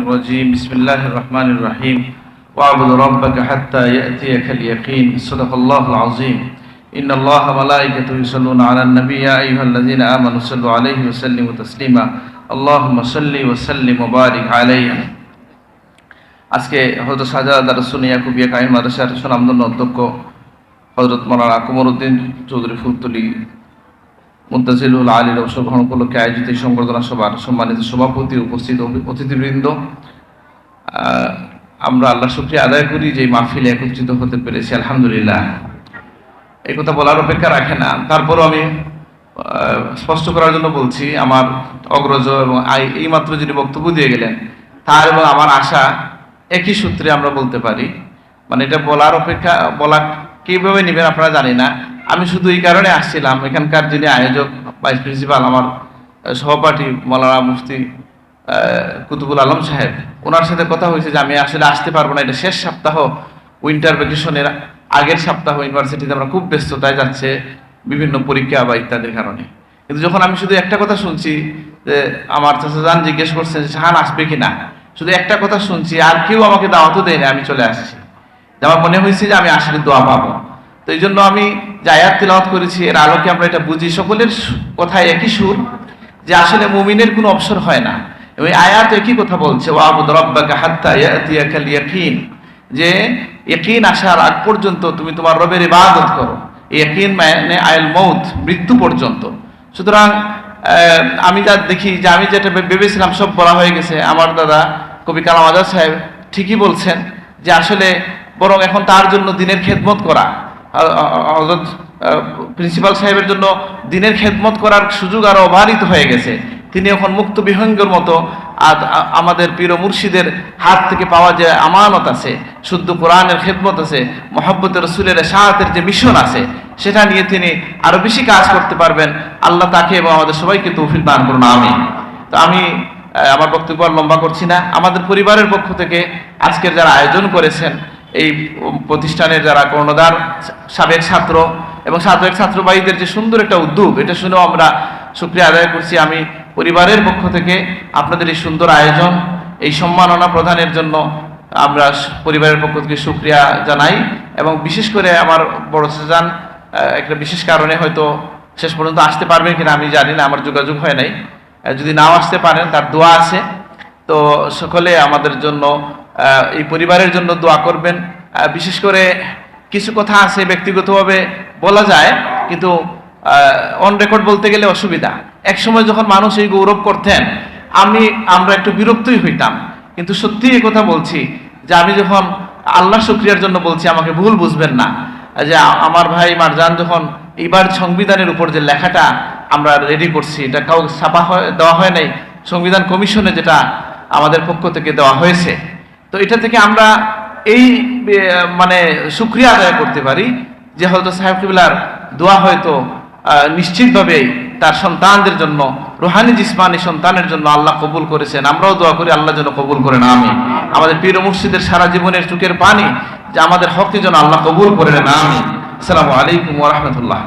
الرجيم بسم الله الرحمن الرحيم واعبد ربك حتى يأتيك اليقين صدق الله العظيم إن الله ملائكته يصلون على النبي يا أيها الذين آمنوا صلوا عليه وسلموا تسليما اللهم صل وسلم وبارك عليه আজকে হজরত শাহজাদ রসুন ইয়াকুবিয়া কাহিম মাদ্রাসার সুনামদন্য অধ্যক্ষ হজরত মৌলানা কুমরুদ্দিন চৌধুরী ফুলতলি মুন্তাজিলুল আলীর অংশগ্রহণ উপলক্ষে আয়োজিত এই সংবর্ধনা সভার সম্মানিত সভাপতি উপস্থিত অতি- অতিথিবৃন্দ। আমরা আল্লাহ শুক্রিয়া আদায় করি যে এই মাহফিলে একত্রিত হতে পেরেছি, আলহামদুলিল্লাহ। এই কথা বলার অপেক্ষা রাখে না। তারপরও আমি স্পষ্ট করার জন্য বলছি, আমার অগ্রজ এবং আই- এইমাত্র যিনি বক্তব্য দিয়ে গেলেন, তার এবং আমার আশা একই সূত্রে আমরা বলতে পারি। মানে এটা বলার অপেক্ষা, বলা কীভাবে নেবেন আপনারা জানি না। আমি শুধু এই কারণে আসছিলাম। এখানকার যিনি আয়োজক ভাইস প্রিন্সিপাল আমার সহপাঠী মৌলানা মুফতি কুতুবুল আলম সাহেব, ওনার সাথে কথা হয়েছে যে আমি আসলে আসতে পারব না। এটা শেষ সপ্তাহ উইন্টার ভ্যাকেশনের আগের সপ্তাহ ইউনিভার্সিটিতে আমরা খুব ব্যস্ততায় যাচ্ছে বিভিন্ন পরীক্ষা বা ইত্যাদির কারণে। কিন্তু যখন আমি শুধু একটা কথা শুনছি, যে আমার চাচাজান জিজ্ঞেস করছেন শাহান আসবে কি না শুধু একটা কথা শুনছি, আর কেউ আমাকে দাওয়াতও দেয় না আমি চলে আসছি। আমার মনে হয়েছে যে আমি আসলে দোয়া পাবো। তো এই জন্য আমি যে আয়াত তিলাওয়াত করেছি, এর আলোকে আমরা এটা বুঝি? সকলের কথায় একই সুর, যে আসলে মুমিনের কোনো অবসর হয় না। এই আয়াত একই কথা বলছে, ওয়াবুদ রব্বাকা হাত্তা ইয়াতিয়াকাল ইয়াকিন যে ইয়াকিন আসার আগ পর্যন্ত তুমি তোমার রবের ইবাদত করো। ইয়াকিন মানে আয়াল মৌত মৃত্যু পর্যন্ত। সুতরাং আমি যা দেখি, যে আমি যেটা ভেবেছিলাম সব বলা হয়ে গেছে, আমার দাদা কবি কালাম আজাদ সাহেব ঠিকই বলছেন যে আসলে বরং এখন তার জন্য দিনের খেদমত করা। হজরত প্রিন্সিপাল সাহেবের জন্য দিনের খেদমত করার সুযোগ আরও অবারিত হয়ে গেছে। তিনি এখন মুক্ত বিহঙ্গের মতো আজ আ- আমাদের পীর মুর্শিদের হাত থেকে পাওয়া যে আমানত আছে, শুদ্ধ কোরআনের খেদমত আছে মোহাম্মত রসুলের শাহাতের যে মিশন আছে, সেটা নিয়ে তিনি আরও বেশি কাজ করতে পারবেন। আল্লাহ তাকে এবং আমাদের সবাইকে তৌফিক দান করুন আমি তো আমি আমার বক্তব্য আর লম্বা করছি না। আমাদের পরিবারের পক্ষ থেকে আজকের যারা আয়োজন করেছেন এই প্রতিষ্ঠানের যারা কর্ণধার, সাবেক ছাত্র এবং সাবেক ছাত্রবাহীদের যে সুন্দর একটা উদ্যোগ, এটা শুনেও আমরা শুক্রিয়া আদায় করছি। আমি পরিবারের পক্ষ থেকে আপনাদের এই সুন্দর আয়োজন, এই সম্মাননা প্রদানের জন্য আমরা পরিবারের পক্ষ থেকে শুক্রিয়া জানাই এবং বিশেষ করে আমার বড় চাচান একটা বিশেষ কারণে হয়তো শেষ পর্যন্ত আসতে পারবেন কিনা আমি জানি না, আমার যোগাযোগ হয় নাই। যদি নাও আসতে পারেন, তার দোয়া আছে। তো সকলে আমাদের জন্য এই পরিবারের জন্য দোয়া করবেন। বিশেষ করে কিছু কথা আছে ব্যক্তিগতভাবে বলা যায়, কিন্তু অন রেকর্ড বলতে গেলে অসুবিধা। এক সময় যখন মানুষ এই গৌরব করতেন, আমি, আমরা একটু বিরক্তই হইতাম। কিন্তু সত্যি এই কথা বলছি যে আমি যখন আল্লাহ শুক্রিয়ার জন্য বলছি, আমাকে ভুল বুঝবেন না। যে আমার ভাই মারজান যখন এইবার সংবিধানের উপর যে লেখাটা আমরা রেডি করছি, এটা কাউ ছাপা হয়, দেওয়া হয় নাই, সংবিধান কমিশনে যেটা আমাদের পক্ষ থেকে দেওয়া হয়েছে তো এটা থেকে আমরা এই মানে সুক্রিয়া আদায় করতে পারি যে হয়তো সাহেব কিবলার দোয়া হয়তো নিশ্চিতভাবে তার সন্তানদের জন্য, রুহানি জিসমানি সন্তানের জন্য আল্লাহ কবুল করেছেন। আমরাও দোয়া করি আল্লাহ যেন কবুল করেন আমি আমাদের পীর মুর্শিদের সারা জীবনের চুকের পানি যে আমাদের হককে যেন আল্লাহ কবুল করে নেন আমি আসসালামু আলাইকুম রাহমাতুল্লাহ।